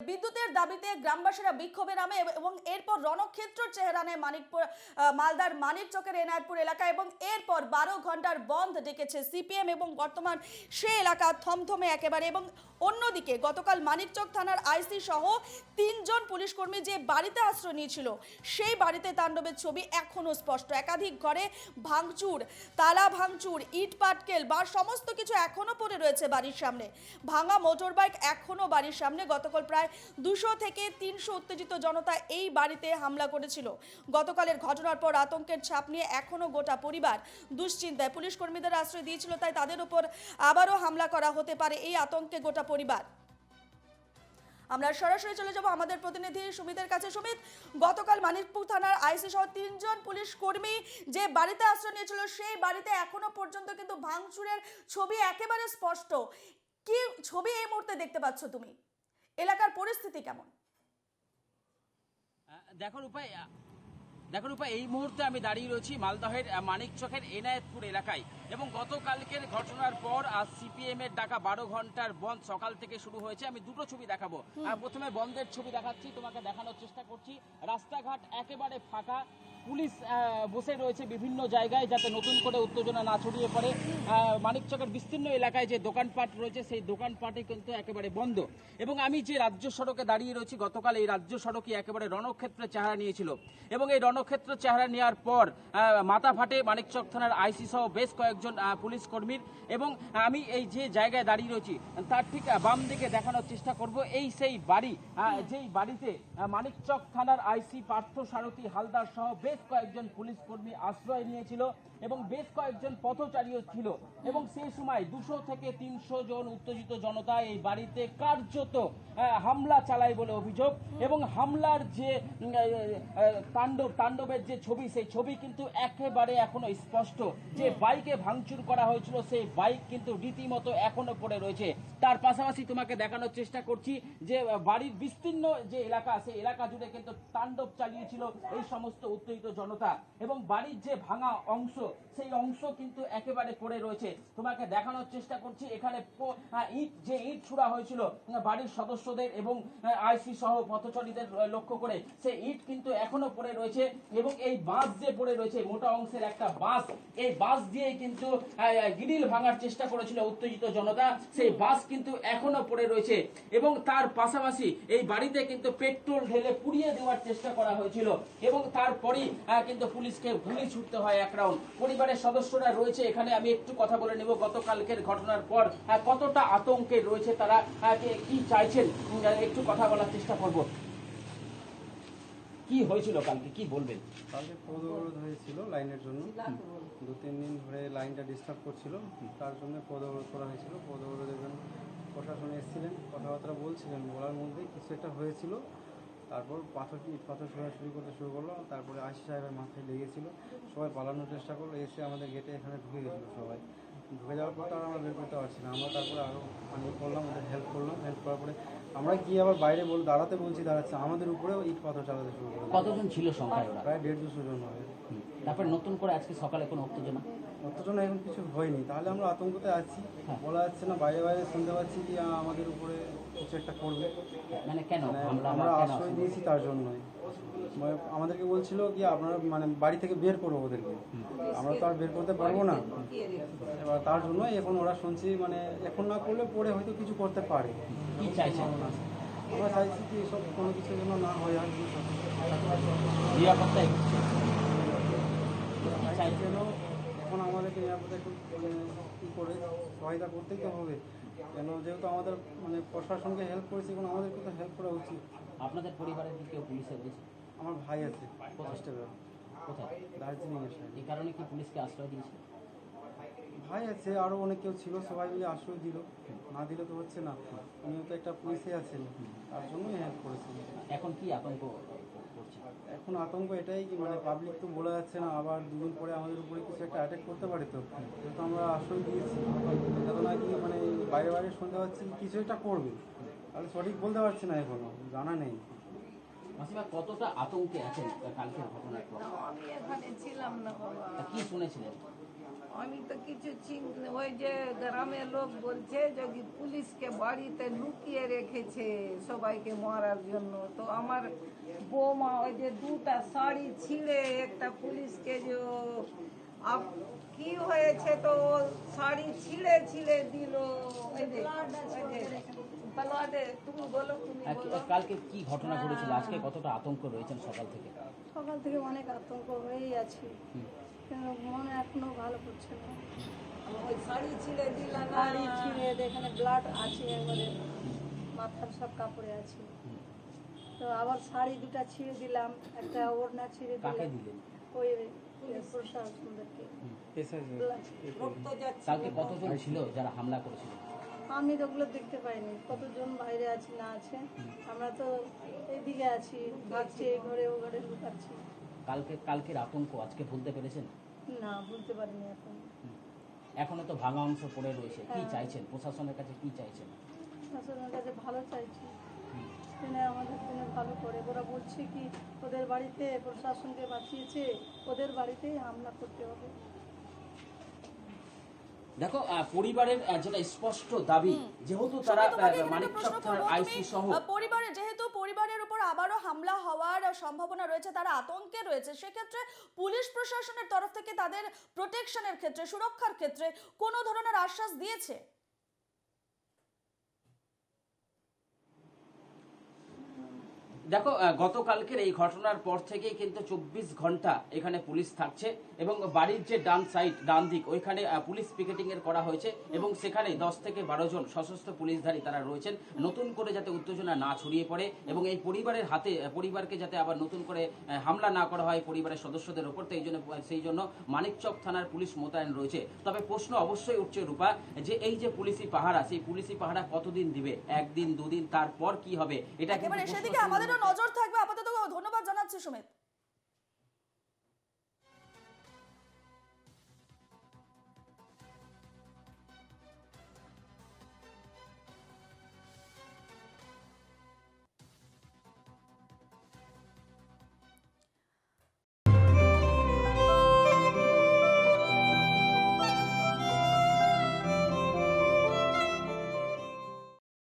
বিদ্যুতের দাবিতে গ্রামবাসীরা বিক্ষোভে নামে এবং এরপর রণক্ষেত্র চেহারা নেয় মানিকপুর মালদার মানিকচকের এনায়তপুর এলাকা এবং এরপর বারো ঘণ্টার বন্ধ ডেকেছে সিপিএম এবং বর্তমান সে এলাকা থমথমে একেবারে এবং অন্যদিকে গতকাল মানিকচক থানার আইসি সহ তিনজন পুলিশ কর্মী যে বাড়িতে আশ্রয় নিয়েছিল, সেই বাড়িতে তাণ্ডবের ছবি এখনও স্পষ্ট। একাধিক ঘরে ভাঙচুর, তালা ভাঙচুর, ইট পাটকেল বা সমস্ত কিছু এখনও পড়ে রয়েছে বাড়ির সামনে। ভাঙা মোটর বাইক এখনও বাড়ির সামনে। গতকাল প্রায় দুশো থেকে তিনশো উত্তেজিত জনতা এই বাড়িতে হামলা করেছিল। গতকালের ঘটনার পর আতঙ্কের ছাপ নিয়ে এখনও গোটা পরিবার দুশ্চিন্তায়। পুলিশ কর্মীদের আশ্রয় দিয়েছিল, তাই তাদের উপর আবারও হামলা করা হতে পারে এই আতঙ্কে গোটা পরিবার। আমরা সরাসরি চলে যাব আমাদের প্রতিনিধি সুমিতের কাছে। সুমিত, গতকাল মানিকপুর থানার আইসি সহ তিনজন পুলিশ কর্মী যে বাড়িতে আশ্রয় নিয়েছিল, সেই বাড়িতে এখনও পর্যন্ত কিন্তু ভাঙচুরের ছবি একেবারে স্পষ্ট। কি ছবি এই মুহূর্তে দেখতে পাচ্ছ তুমি? এলাকার পরিস্থিতি কেমন? দেখার উপায় আহ, উপায় এই মুহূর্তে আমি দাঁড়িয়ে রয়েছি মালদহের মানিকচকের এনায়েতপুর এলাকায়। এবং গতকালকের ঘটনার পর আজ সিপিএম এর ডাকা বারো ঘণ্টার বন্ধ সকাল থেকে শুরু হয়েছে। আমি দুটো ছবি দেখাবো। প্রথমে বন্ধের ছবি দেখাচ্ছি তোমাকে দেখানোর চেষ্টা করছি। রাস্তাঘাট একেবারে ফাঁকা পুলিশ বসে রয়েছে বিভিন্ন জায়গায় যাতে নতুন করে উত্তেজনা না ছড়িয়ে পড়ে। মানিকচকের বিস্তীর্ণ এলাকায় যে দোকানপাট রয়েছে, সেই দোকানপাটই কিন্তু একেবারে বন্ধ। এবং আমি যে রাজ্য সড়কে দাঁড়িয়ে রয়েছি, গতকাল এই রাজ্য সড়কই একেবারে রণক্ষেত্রে চেহারা নিয়েছিল। এবং এই রণক্ষেত্র চেহারা নেওয়ার পর মাথা ফাটে মানিকচক থানার আইসি সহ বেশ কয়েকজন পুলিশ কর্মীর। এবং আমি এই যে জায়গায় দাঁড়িয়ে রয়েছি, তার ঠিক বাম দিকে দেখানোর চেষ্টা করব। এই সেই বাড়ি যেই বাড়িতে মানিকচক থানার আইসি পার্থ সারথী হালদার সহ বেশ কয়েকজন পুলিশ কর্মী আশ্রয় নিয়েছিল এবং বেশ কয়েকজন পথচারীও ছিল। এবং সেই সময় দুশো থেকে তিনশো জন উত্তেজিত জনতা এই বাড়িতে কার্যত হামলা চালায় বলে অভিযোগ। এবং হামলার যে তাণ্ডব, তাণ্ডবের যে ছবি, সেই ছবি কিন্তু একেবারে এখনও স্পষ্ট। যে বাইকে ভাঙচুর করা হয়েছিল, সেই বাইক কিন্তু রীতিমতো এখনও পড়ে রয়েছে। তার পাশাপাশি তোমাকে দেখানোর চেষ্টা করছি যে বাড়ির বিস্তীর্ণ যে এলাকা, সেই এলাকা জুড়ে কিন্তু তাণ্ডব চালিয়েছিল। এই সমস্ত উত্তেজিত জনতা এবং বাড়ির যে ভাঙা অংশ, সেই অংশ কিন্তু একেবারে পড়ে রয়েছে। তোমাকে দেখানোর চেষ্টা করছি, এখানে ইট, যে ইট ছুড়া হয়েছিল বাড়ির সদস্যদের এবং আইসি সহ পথচারীদের লক্ষ্য করে, সেই ইট কিন্তু এখনও পড়ে রয়েছে এবং এই বাঁশ যে পড়ে রয়েছে, মোটা অংশের একটা বাঁশ, এই বাঁশ দিয়ে কিন্তু গিরিল ভাঙার চেষ্টা করেছিল উত্তেজিত জনতা। সেই বাঁশ কিন্তু এখনও পড়ে রয়েছে এবং তার পাশাপাশি এই বাড়িতে কিন্তু পেট্রোল ঢেলে পুড়িয়ে দেওয়ার চেষ্টা করা হয়েছিল এবং তারপরেই কিন্তু পুলিশকে গুলি ছুটতে হয় এক রাউন্ড। পরিবারের সদস্যরা রয়েছে এখানে, আমি একটু কথা বলে নেব গতকালকের ঘটনার পর কতটা আতঙ্কে রয়েছে তারা কি চাইছেন? একটু কথা বলার চেষ্টা করব। কি হয়েছিল কালকে? কি বলবেন? কালকে পদ অবরোধ হয়েছিল লাইনের জন্য। দু, তিন দিন ধরে লাইনটা ডিস্টার্ব করছিল। তার জন্য পদ অবরোধ করা হয়েছিল। পদ অবরোধের জন্য প্রশাসন এসেছিলেন। কথাবার্তা বলছিলেন, বলার মধ্যে কিছু একটা হয়েছিল। তারপর পাথর ইট পাথর ছোড়া শুরু করতে শুরু করল তারপরে আশি সাহেবের মাথায় লেগেছিল। সবাই পালানোর চেষ্টা করল এসে আমাদের গেটে এখানে ঢুকে গেছিল সবাই। ঢুকে যাওয়ার পর তার আমরা বের করতে পারছি না। আমরা তারপরে আরও মানে করলাম ওদের হেল্প করলাম হেল্প করার পরে আমরা গিয়ে আবার বাইরে বল দাঁড়াতে বলছি দাঁড়াচ্ছে। আমাদের উপরেও ইট পাথর চালাতে শুরু করল কতজন ছিল সংখ্যায় প্রায় দেড় দুশো জন হবে। তারপরে নতুন করে আজকে সকালে কোনো উত্তেজনা? অতজনে এখন কিছু হয়নি তাহলে আমরা আতঙ্কতে আছি। বলা যাচ্ছে না বাইরে বাইরে শুনতে পাচ্ছি যে আমাদের উপরে কিছু একটা করবে। মানে কেন? মানে আমরা আশ্রয় দিয়েছি তার জন্যই। মানে আমাদেরকে বলছিল কি আপনারা মানে বাড়ি থেকে বের করব ওদেরকে। আমরা তো আর বের করতে পারব না। এবার তার জন্যই এখন ওরা শুনছি মানে এখন না করলে পরে হয়তো কিছু করতে পারে। আমরা চাইছি কি এসব কোনো কিছু যেন না হয় আর কি। এখন আমাদেরকে নিরাপদে একটু মানে কী করে সহায়তা করতেই তো হবে। কেন যেহেতু আমাদের মানে প্রশাসনকে হেল্প করেছি এখন আমাদেরকে তো হেল্প করা উচিত। আপনাদের পরিবারের কি কেউ পুলিশে রয়েছে আমার ভাই আছে কনস্টেবল কোথায়? দার্জিলিংয়ের সাইড এই কারণে কি পুলিশকে আশ্রয় দিয়েছে? ভাই আছে আরও অনেক কেউ ছিল সবাই মিলে আশ্রয় দিল। না দিলে তো হচ্ছে না। উনিও তো একটা পুলিশে আছেন তার জন্যই হেল্প করেছি। এখন কি আতঙ্ক? এখন আতঙ্ক এটাই কি মানে পাবলিক তো বলা যাচ্ছে না আবার দুদিন পরে আমাদের উপরে কিছু একটা অ্যাটাক করতে পারে তো? যেহেতু আমরা আশ্রয় দিয়েছি। যাতে নাকি মানে বাইরে বাইরে শুনতে পাচ্ছি কিছু একটা করবে। তাহলে সঠিক বলতে পারছি না এখনও জানা নেই। মাসিমা কতটা আতঙ্কে আছেন কালকের ঘটনার পর? আমি এখানে ছিলাম না তা কি শুনেছিলেন? আমি তো কিছু চিন্তা ওই যে গ্রামের লোক বলছে যদি পুলিশকে বাড়িতে লুকিয়ে রেখেছে সবাইকে মারার জন্য তো আমার বৌমা ওই যে দুটা শাড়ি ছিঁড়ে একটা পুলিশকে যে আপ- কি হয়েছে তো ও শাড়ি ছিঁড়ে ছিঁড়ে দিল। যে যে তুমি বলো তুমি বলো। কালকে কি ঘটনা ঘটেছিল? আজকে কতটা আতঙ্ক রয়েছেন সকাল থেকে? সকাল থেকে অনেক আতঙ্ক হয়েই আছি। মন এখনও ভালো করছে না। ওই শাড়ি ছিঁড়ে দিল না। ছিঁড়ে এখানে ব্লাড আছে একবারে। মাথার সব কাপড়ে আছে। তো আবার শাড়ি দুটা ছিঁড়ে দিলাম একটা ওড়না ছিঁড়ে দিলাম। ওই প্রশাসনদেরকে এসআইজি রক্ত কালকে কতজন ছিল যারা হামলা করেছিল? আমি তো ওগুলো দেখতে পাইনি। কতজন বাইরে আছে না আছে? আমরা তো এদিকে আছি ভাবছি এই ঘরে ও ঘরে লুকাচ্ছি। কালকে কালকের আতঙ্ক আজকে ভুলতে পেরেছেন? না বুঝতে পারিনি এখন। এখনও তো ভাঙা অংশ পড়ে রয়েছে। কি হ্যাঁ। চাইছেন? প্রশাসনের কাছে কি চাইছেন? শাসনের কাছে ভালো চাইছি। তিনি আমাদের জন্য ভালো করে। ওরা বলছে কি ওদের বাড়িতে প্রশাসনকে বাঁচিয়েছে ওদের বাড়িতেই হামলা করতে হবে। দেখো পরিবারের যেটা স্পষ্ট দাবি যেহেতু তারা থানার করব, আইসি সহ আহ, পরিবারে যেহেতু পরিবারের উপর আবারও হামলা হওয়ার সম্ভাবনা রয়েছে, তারা আতঙ্কে রয়েছে। সেক্ষেত্রে পুলিশ প্রশাসনের তরফ থেকে তাদের প্রোটেকশনের ক্ষেত্রে, সুরক্ষার ক্ষেত্রে কোনো ধরনের আশ্বাস দিয়েছে? দেখো গতকালকের এই ঘটনার পর থেকেই কিন্তু চব্বিশ ঘণ্টা এখানে পুলিশ থাকছে এবং বাড়ির যে ডান সাইড ডান দিক ওইখানে পুলিশ পিকেটিং এর করা হয়েছে এবং সেখানে দশ থেকে বারো জন সশস্ত্র পুলিশধারী তারা রয়েছেন। নতুন করে যাতে উত্তেজনা না ছড়িয়ে পড়ে এবং এই পরিবারের হাতে পরিবারকে যাতে আবার নতুন করে হামলা না করা হয় পরিবারের সদস্যদের ওপর তো এই জন্য সেই জন্য মানিকচক থানার পুলিশ মোতায়েন রয়েছে। তবে প্রশ্ন অবশ্যই উঠছে রূপা যে এই যে পুলিশি পাহারা সেই পুলিশি পাহারা কতদিন দিবে? একদিন দুদিন তারপর কি হবে? এটা কিন্তু নজর থাকবে। আপাতত ধন্যবাদ জানাচ্ছি সুমিত।